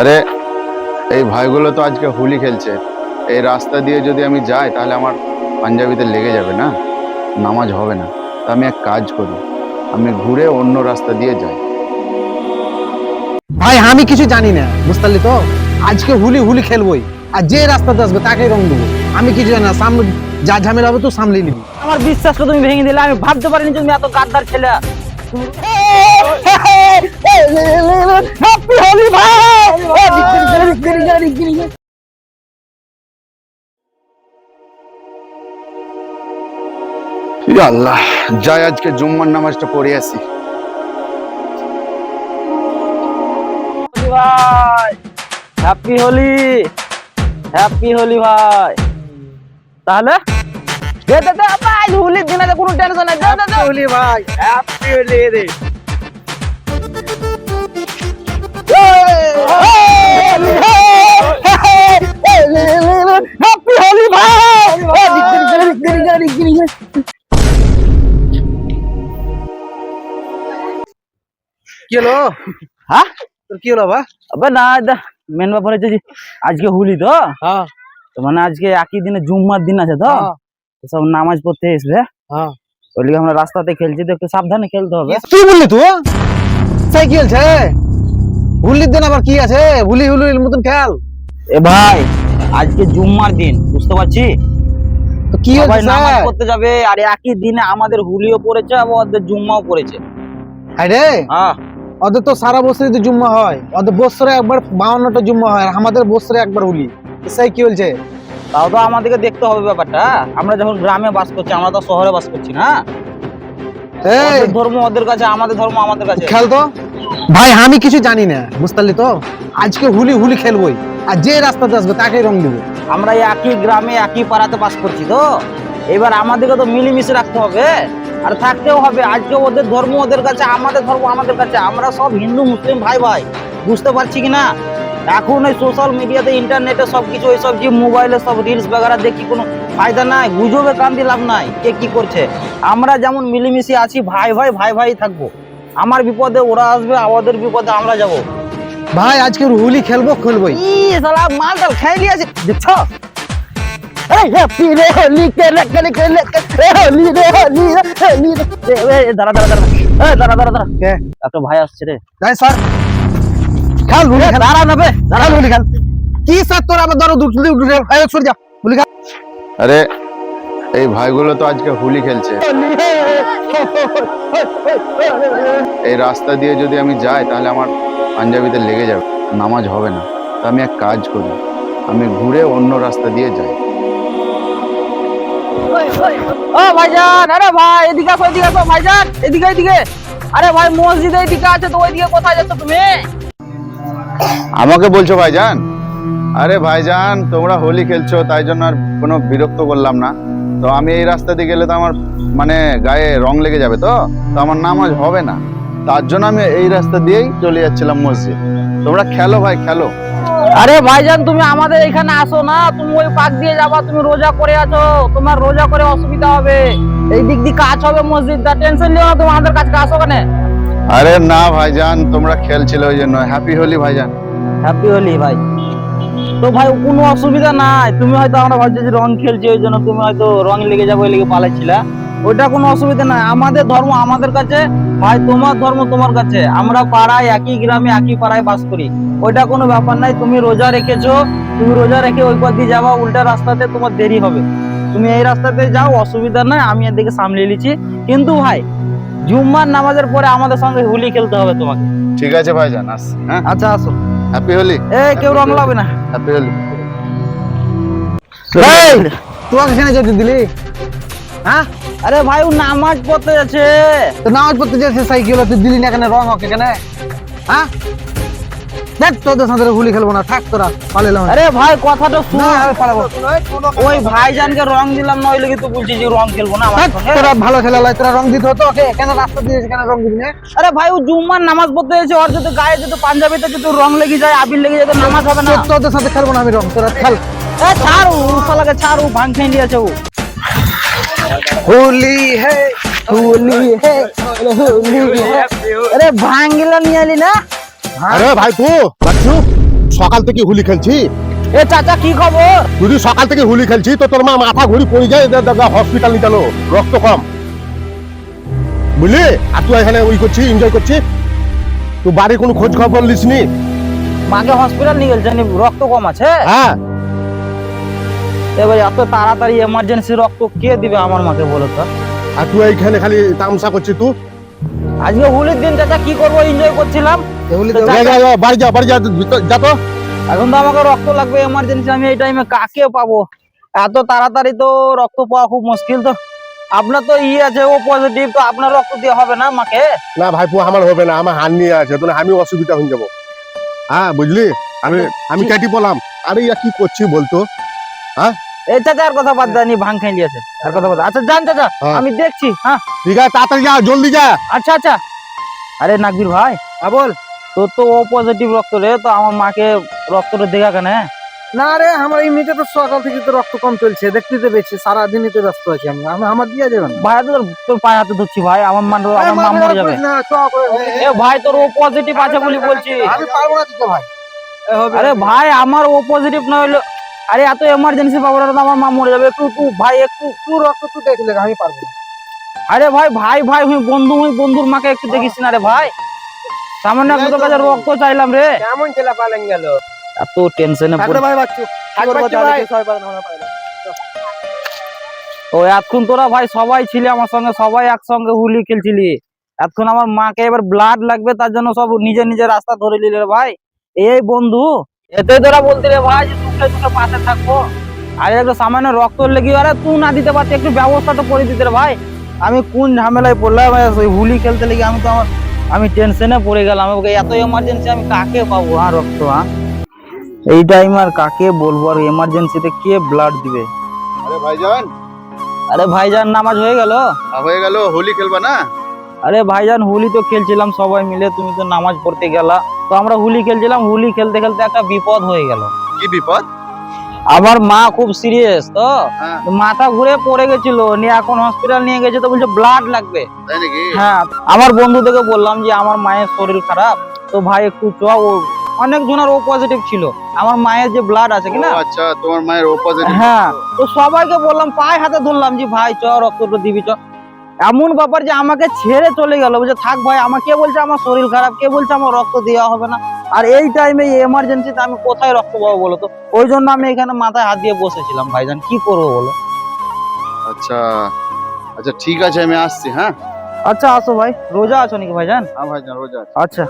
আরে এই ভাইগুলো তো আজকে হোলি খেলছে। এই রাস্তা দিয়ে যদি আমি যাই তাহলে আমার পাঞ্জাবিতে লেগে যাবে না? নামাজ হবে না। তা আমি এক কাজ করি আমি ঘুরে অন্য রাস্তা দিয়ে যাই। ভাই আমি কিছু জানি না বুঝতে পারলি তো? আজকে হুলি হুলি খেলবোই আর যে রাস্তাতে আসবে তাকেই রং দেবো। আমি কিছু জানি না সামনে যা ঝামেলা হবে তো সামলে নিবি। আমার বিশ্বাসটা তুমি ভেঙে দিলে আমি ভাবতে পারিনি তুমি এত গাদ্দার ছেলে হ্যাপি হোলি ভাই ইয়া আল্লাহ যাই আজকে জুম্মার নামাজটা পড়ে আসি ভাই হ্যাপি হোলি হ্যাপি হোলি ভাই তাহলে দে দে দে ভাই হোলির দিনে তো কোনো টেনশন নাই দে দে দে হোলি ভাই হ্যাপি হোলি রে হ্যাপি হোলি ভাই কি হলো হ্যাঁ তোর কি হলো বা আবে না মেন ব্যাপার হচ্ছে যে আজকে হোলি তো হ্যাঁ তো মানে আজকে একই দিনে জুম্মার দিন আছে তো হ্যাঁ, তো সব নামাজ পড়তে আসবে হ্যাঁ ওই লিগে আমরা রাস্তাতে খেলছি তো একটু সাবধানে খেলতে হবে কি বললি তুই সাইকেল ছে হুলির দিন আবার কি আছে হুলি হুলির মতন খেল এ ভাই আজকে জুম্মার দিন বুঝতে পারছি? তো কি হয়েছে নামাজ পড়তে যাবে আর একই দিনে আমাদের হুলিও পড়েছে আবার ওদের জুম্মাও পড়েছে। আরে হ্যাঁ। ওদের তো সারা বছরই তো জুম্মা হয়। ওদের বছরে একবার বাউন্নটা জুম্মা হয় আর আমাদের বছরে একবার হুলি। সেই কি হয়েছে তাও তো আমাদেরকে দেখতে হবে ব্যাপারটা আমরা যখন গ্রামে বাস করছি আমরা তো শহরে বাস করছি না এই! ধর্ম ওদের কাছে আমাদের ধর্ম আমাদের কাছে। খেলতো ভাই আমি কিছু জানি না বুঝতে পারলি তো? আজকে হুলি হুলি খেলবোই। আর যে রাস্তাতে আসবে তাকেই রং দেবো। আমরা একই গ্রামে, একই পাড়াতে বাস করছি তো। এবার আমাদেরকে তো মিলেমিশে রাখতে হবে। আর থাকতেও হবে। আজকে ওদের ধর্ম ওদের কাছে, আমাদের ধর্ম আমাদের কাছে। আমরা সব হিন্দু, মুসলিম, ভাই ভাই। বুঝতে পারছি কি না? এখন এই সোশ্যাল মিডিয়াতে ইন্টারনেটে সবকিছু ওইসব যে মোবাইলে সব রিলস বেগারা দেখি কোনো ফায়দা নাই, গুজবে কান দিয়ে লাভ নাই। কে কি করছে? আমরা যেমন মিলেমিশে আছি, ভাই ভাই ভাই ভাই থাকব। আমার বিপদে ওরা আসবে, আমাদের বিপদে আমরা যাব। ভাই আজকে হুলি খেলব খেলবোই ই শালা মাল টাল খাই লিয়েছে দেখছ এই হ্যাপি রে হোলি কে রে কে রে কে রে কে হোলি রে হোলি হোলি রে দাঁড়া দাঁড়া দাঁড়া এই দাঁড়া দাঁড়া দাঁড়া কে একটা ভাই আসছে রে যাই স্যার খেল হুলি খেল দাঁড়া না বে দাঁড়া হুলি খেল কি স্যার তোর আবার ধরো দুটো দুটো সরে যা হুলি খেল আরে এই ভাইগুলো তো আজকে হোলি খেলছে এই রাস্তা দিয়ে যদি আমি যাই তাহলে আমার পাঞ্জাবিতে লেগে যাবে নামাজ হবে না। তা আমি এক কাজ করি আমি ঘুরে অন্য রাস্তা দিয়ে যাই। ও ভাইজান আরে ভাই এদিকে আসো এদিকে আসো ভাইজান এদিকে এদিকে। আরে ভাই মসজিদ এদিকে আছে তো ওইদিকে কোথায় যাচ্ছ তুমি? আমাকে বলছো ভাইজান? আরে ভাইজান তোমরা হোলি খেলছো তাই জন্য আর কোনো বিরক্ত করলাম না। তো আমি এই রাস্তা দিয়ে গেলে তো আমার মানে গায়ে রং লেগে যাবে তো? তো আমার নামাজ হবে না। তার জন্য আমি এই রাস্তা দিয়েই চলে যাচ্ছিলাম মসজিদ। তোমরা খেলো ভাই খেলো। আরে ভাইজান তুমি আমাদের এখানে আসো না। তুমি ওই পাক দিয়ে যাবা তুমি রোজা করে আছো। তোমার রোজা করে অসুবিধা হবে। এই দিক দিয়ে কাজ হবে মসজিদ মসজিদটা টেনশন নিও না তুমি আমাদের কাছে আসো কেন? আরে না ভাইজান তোমরা খেলছিলে ওই জন্য। হ্যাপি হোলি ভাইজান। হ্যাপি হোলি ভাই। তো ভাই কোনো অসুবিধা নাই। তুমি হয়তো আমরা ভাবছি যে রং খেলছি ওই জন্য তুমি হয়তো রং লেগে যাবে ওই লেগে পালাচ্ছিলা ওইটা কোনো অসুবিধা নাই। আমাদের ধর্ম আমাদের কাছে ভাই তোমার ধর্ম তোমার কাছে। আমরা পাড়ায় একই গ্রামে একই পাড়ায় বাস করি। ওইটা কোনো ব্যাপার নাই। তুমি রোজা রেখেছো তুমি রোজা রেখে ওই পথ দিয়ে যাবা উল্টা রাস্তাতে তোমার দেরি হবে। তুমি এই রাস্তাতে যাও অসুবিধা নাই আমি এদিকে সামলে নিচ্ছি। কিন্তু ভাই জুম্মার নামাজের পরে আমাদের সঙ্গে হোলি খেলতে হবে তোমাকে। ঠিক আছে ভাইজান আস হ্যাঁ? আচ্ছা আসো। হ্যাপি হোলি এ কেউ রং লাগবে না। হ্যাপি হোলি এই তোমাকে এখানে যেতে দিলি? হ্যাঁ? আরে ভাই ও নামাজ পড়তে যাচ্ছে। তো নামাজ পড়তে যাচ্ছে সাইকেল তুই দিলি না কেন রং ওকে কেন হ্যাঁ? দেখ তোদের সাথে খেলব না থাক তোরা পালিলাম আরে ভাই কথাটা শুন। পালাবো। ওই ভাইজানকে রং দিলাম না ওই লেগে তো বলছি যে রং খেলব না আমার। তোরা ভালো খেলা লাই তোরা রং দিতে হতো ওকে কেন রাস্তা দিয়েছে কেন রং দিবি না। আরে ভাই ও জুম্মার নামাজ পড়তে যাচ্ছে ওর যদি গায়ে যদি পাঞ্জাবিতে যদি রং লেগে যায় আবির লেগে যায় তো নামাজ হবে না। তোদের সাথে খেলব না আমি রং তোরা খেল। এ ছাড় ও শালাকে ছাড় ও ভাঙ খেয়ে নিয়েছে ও। হোলি হে হোলি হে হোলি হে আরে ভাঙ গিলা নিয়ে এলি না আরে ভাই তু বাচ্চু সকাল থেকে হুলি খেলছি এ চাচা কি খবর যদি সকাল থেকে হুলি খেলছি তো তোর মা মাথা ঘুরি পড়ে যায় হসপিটাল নিয়ে গেল রক্ত কম বুঝলি আর তুই এখানে ওই করছি এনজয় করছি তুই বাড়ির কোনো খোঁজ খবর লিস নি মাকে হসপিটাল নিয়ে জানি রক্ত কম আছে হ্যাঁ এবার এত তাড়াতাড়ি এমার্জেন্সি রক্ত কে দিবে আমার মাকে বলো তো? আর তুই এইখানে খালি তামসা করছিস তুই? আজকে হোলির দিন চাচা কি করব? এনজয় করছিলাম। বাড়ি যা বাড়ি যা যা তো। এখন তো আমাকে রক্ত লাগবে এমার্জেন্সি আমি এই টাইমে কাকে পাবো? এত তাড়াতাড়ি তো রক্ত পাওয়া খুব মুশকিল তো। আপনার তো ই আছে ও পজিটিভ তো আপনার রক্ত দিয়ে হবে না মাকে না ভাইপু আমার হবে না আমার হান নিয়ে আছে তো আমি অসুবিধা হয়ে যাব। হ্যাঁ বুঝলি? আমি আমি কেটে বললাম আরে ইয়া কি করছি বলতো? এই চাচা আর কথা বাদ দেয়নি ভাঙ খাই দিয়েছে আর কথা বাদ আচ্ছা যান চাচা হ্যাঁ। আমি দেখছি হ্যাঁ। ঠিক আছে তাড়াতাড়ি যা জলদি যা। আচ্ছা আচ্ছা। আরে নাকবির ভাই হ্যাঁ বল। তোর তো ও পজিটিভ রক্ত রে তো আমার মাকে রক্তটা দেখা কেন না রে আমার এমনিতে তো সকাল থেকে তো রক্ত কম চলছে দেখতে তো পেয়েছি সারাদিনই তো ব্যস্ত আছি আমি। আমি- আমার দিয়ে ভাই তোর তোর পায়ে হাতে ধরছি ভাই আমার মান আমার মা মরে যাবে। এ ভাই তোর ও পজিটিভ আছে বলি বলছি। আমি পারব না দিতে ভাই। আরে ভাই আমার ও পজিটিভ না আরে এত এমার্জেন্সি তো আমার মা মরে যাবে একটু তুই ভাই একটু তুই রক্ত তুই দেখলে আমি পারব আরে ভাই ভাই ভাই হুই বন্ধু হুই বন্ধুর মাকে একটু দেখিস না রে ভাই। সামান্য একটু তোর কাছে রক্ত চাইলাম রে। কেমন ছেলে পালেন গেল? এত টেনশনে থাকলে ভাই বাচ্চু। ও এতক্ষণ তোরা ভাই সবাই ছিলি আমার সঙ্গে সবাই একসঙ্গে হুলি খেলছিলি। এতক্ষণ আমার মাকে এবার ব্লাড লাগবে তার জন্য সব নিজের নিজের রাস্তা ধরে নিলে রে ভাই। এই বন্ধু। এতে তোরা বলতে রে ভাই দুঃখে দুঃখে পাশে থাকব। আরে একটু সামান্য রক্ত লেগে আরে তুই না দিতে পারতি একটু ব্যবস্থা তো করে দিতে ভাই। আমি কোন ঝামেলায় পড়লাম ওই হুলি খেলতে লেগে আমি তো আমার আমি টেনশনে পড়ে গেলাম। আমাকে এত এমার্জেন্সি আমি কাকে পাবো? হ্যাঁ রক্ত হ্যাঁ। এই টাইম আর কাকে বলব? আর এমার্জেন্সিতে কে ব্লাড দিবে? আরে ভাইজান। আরে ভাইজান নামাজ হয়ে গেল? হয়ে গেল হোলি খেলবা না? আরে ভাইজান হোলি তো খেলছিলাম সবাই মিলে তুমি তো নামাজ পড়তে গেলা। তো আমরা হোলি খেলছিলাম হোলি খেলতে খেলতে একটা বিপদ হয়ে গেল। কি বিপদ? আমার মা খুব সিরিয়াস তো। হ্যাঁ। মাথা ঘুরে পড়ে গেছিল নিয়ে এখন হসপিটাল নিয়ে গেছে তো বলছে ব্লাড লাগবে। হ্যাঁ আমার বন্ধুদেরকে বললাম যে আমার মায়ের শরীর খারাপ তো ভাই একটু চ ও অনেক জনের ও পজিটিভ ছিল। আমার মায়ের যে ব্লাড আছে কি না? ও, আচ্ছা তোমার মায়ের অপোজিট হ্যাঁ তো সবাইকে বললাম পায়ে হাতে ধরলাম যে ভাই চ রক্তটা দিবি চ এমন ব্যাপার যে আমাকে ছেড়ে চলে গেল। বলছে থাক ভাই আমাকে কে বলছে আমার শরীর খারাপ? কে বলছে আমার রক্ত দেওয়া হবে না? আর এই টাইমে এই এমার্জেন্সিতে আমি কোথায় রক্ত পাবো বলো তো? ওই জন্য আমি এখানে মাথায় হাত দিয়ে বসেছিলাম ভাইজান। কি করব বলো? আচ্ছা আচ্ছা ঠিক আছে আমি আসছি হ্যাঁ? আচ্ছা আসো ভাই। রোজা আছো নাকি ভাইজান? হ্যাঁ ভাইজান রোজা আছি। আচ্ছা।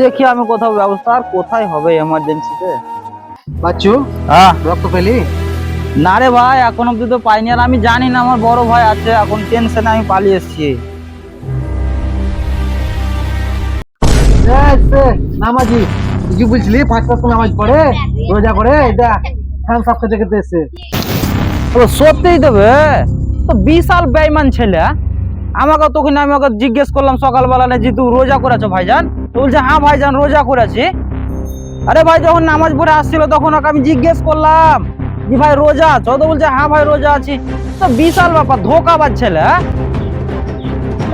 দেখি আমি কোথাও ব্যবস্থা। আর কোথায় হবে এমার্জেন্সিতে বাচ্চু হ্যাঁ? রক্ত পেলি? না রে ভাই এখন অব্দি তো পাইনি। আর আমি জানি না আমার বড় ভাই আছে এখন টেনশনে আমি পালিয়ে এসেছি। নামাজি। তুই কি বলছিলি? পাঁচ পাঁচ নামাজ পড়ে? রোজা করে? এটা হ্যাঁ সব খেতে খেতে এসে। সত্যিই দেবে তো বিশাল বেইমান ছেলে হ্যাঁ? আমাকে তখন আমি ওকে জিজ্ঞেস করলাম সকালবেলা না যে তুই রোজা করেছ ভাইজান? তো বলছে হ্যাঁ ভাইজান রোজা করেছি। আরে ভাই যখন নামাজ পড়ে আসছিল তখন ওকে আমি জিজ্ঞেস করলাম যে ভাই রোজা আছো? তো বলছে হ্যাঁ ভাই রোজা আছি। তো বিশাল ব্যাপার ধোকাবাজ ছেলে হ্যাঁ?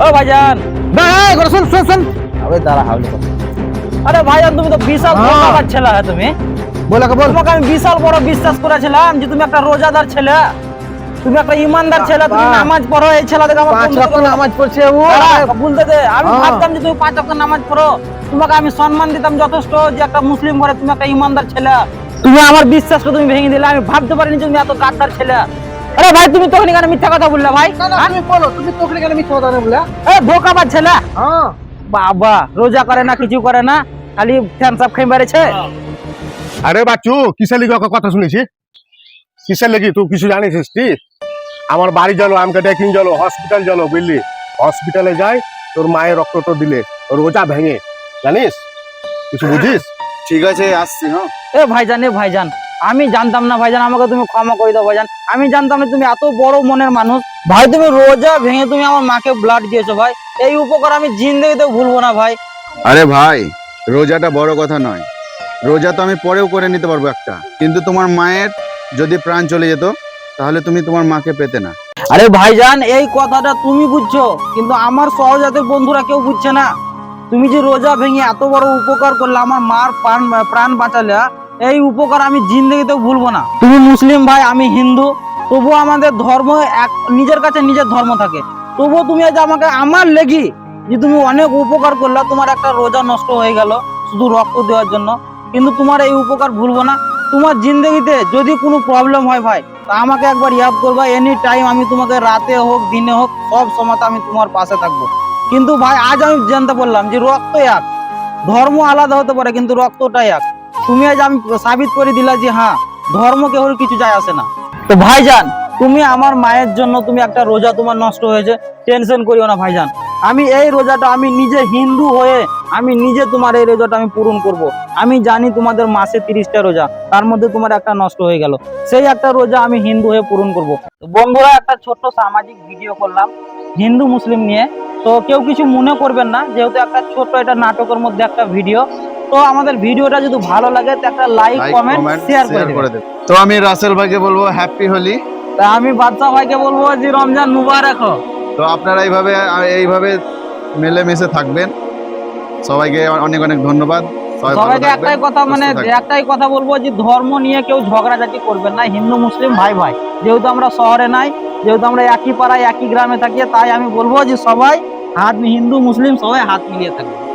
ও ভাইজান। করে শোন শোন শোন। আবে দাঁড়া হাওলি কথা। আরে ভাইজান তুমি তো বিশাল হ্যাঁ। ধোকাবাজ ছেলে হ্যাঁ তুমি? বলে বল তোমাকে আমি বিশাল বড় বিশ্বাস করেছিলাম যে তুমি একটা রোজাদার ছেলে। তুমি একটা ইমানদার ছেলে তুমি নামাজ পড়ো এই ছেলে দেখে আমার পাঁচ রক্ত নামাজ পড়ছে ও। বলতে দে আমি হ্যাঁ। ভাবতাম যে তুমি পাঁচ ওয়াক্ত নামাজ পড়ো। তোমাকে আমি সম্মান দিতাম যথেষ্ট যে একটা মুসলিম ঘরে তুমি একটা ইমানদার ছেলে। তুমি আমার বিশ্বাসটা তুমি ভেঙে দিলে আমি ভাবতে পারিনি তুমি এত গাদ্দার ছেলে। আরে ভাই তুমি তখন এখানে মিথ্যা কথা বললে ভাই? না, বলো তুমি তোকে কেন মিথ্যা কথা না বলে এ ধোকাবাজ ছেলে। হ্যাঁ। বাবা রোজা করে না কিছু করে না খালি ফ্যান সাপ খাই মেরেছে আরে বাচ্চু কিসের লিগে ওকে কথা শুনেছি? কিসের লেগে? তুই কিছু জানিস কি? আমার বাড়ি চলো আমাকে ডেকিং চলো হসপিটাল চলো বুঝলি? হসপিটালে যাই তোর মায়ের রক্ত তো দিলে তোর রোজা ভেঙে। জানিস? কিছু বুঝিস? ঠিক আছে আসছি হ্যাঁ। এ ভাইজান এ ভাইজান আমি জানতাম না ভাইজান আমাকে তুমি ক্ষমা করে দাও ভাইজান। আমি জানতাম না তুমি এত বড় মনের মানুষ। ভাই তুমি রোজা ভেঙে তুমি আমার মাকে ব্লাড দিয়েছ ভাই। এই উপকার আমি জিন্দগিতে ভুলবো না ভাই। আরে ভাই রোজাটা বড় কথা নয়। রোজা তো আমি পরেও করে নিতে পারব একটা। কিন্তু তোমার মায়ের যদি প্রাণ চলে যেত তাহলে তুমি তোমার মাকে পেতে না। আরে ভাইজান এই কথাটা তুমি বুঝছ কিন্তু আমার সহজাতের বন্ধুরা কেউ বুঝছে না। তুমি যে রোজা ভেঙে এত বড় উপকার করলে আমার মার প্রাণ প্রাণ বাঁচালে এই উপকার আমি জিন্দগিতেও ভুলবো না। তুমি মুসলিম ভাই আমি হিন্দু তবুও আমাদের ধর্ম এক নিজের কাছে নিজের ধর্ম থাকে। তবুও তুমি আজ আমাকে আমার লেগি যে তুমি অনেক উপকার করলে, তোমার একটা রোজা নষ্ট হয়ে গেল শুধু রক্ত দেওয়ার জন্য। কিন্তু তোমার এই উপকার ভুলবো না। তোমার জিন্দগিতে যদি কোনো প্রবলেম হয় ভাই, তা আমাকে একবার ইয়াদ করবা এনি টাইম আমি তোমাকে রাতে হোক, দিনে হোক, সব সময় আমি তোমার পাশে থাকব। কিন্তু ভাই, আজ আমি জানতে পারলাম যে রক্ত এক। ধর্ম আলাদা হতে পারে, কিন্তু রক্তটাই এক। তুমি আজ আমি সাবিত করে দিলা যে হ্যাঁ ধর্ম কেউ কিছু যায় আসে না। তো ভাইজান তুমি আমার মায়ের জন্য তুমি একটা রোজা তোমার নষ্ট হয়েছে টেনশন করিও না ভাইজান। আমি এই রোজাটা আমি নিজে হিন্দু হয়ে আমি নিজে তোমার এই রোজাটা আমি পূরণ করব। আমি জানি তোমাদের মাসে তিরিশটা রোজা তার মধ্যে তোমার একটা নষ্ট হয়ে গেল। সেই একটা রোজা আমি হিন্দু হয়ে পূরণ করব। বন্ধুরা একটা ছোট্ট সামাজিক ভিডিও করলাম হিন্দু মুসলিম নিয়ে। তো কেউ কিছু মনে করবেন না যেহেতু একটা ছোট্ট এটা নাটকের মধ্যে একটা ভিডিও তো আমাদের ভিডিওটা যদি ভালো লাগে তো একটা লাইক কমেন্ট শেয়ার করে দেবেন। করে দেবে তো আমি রাসেল ভাইকে বলব হ্যাপি হোলি। তা আমি বাদশাহ ভাইকে বলব যে রমজান মুবারক হোক। তো আপনারা এইভাবে এইভাবে মিলেমিশে থাকবেন। সবাইকে অনেক অনেক ধন্যবাদ। সবাইকে একটাই কথা মানে একটাই কথা বলব যে ধর্ম নিয়ে কেউ ঝগড়াঝাটি করবেন না। হিন্দু মুসলিম ভাই ভাই। যেহেতু আমরা শহরে নাই যেহেতু আমরা একই পাড়ায় একই গ্রামে থাকি তাই আমি বলব যে সবাই হাত হিন্দু মুসলিম সবাই হাত মিলিয়ে থাকবে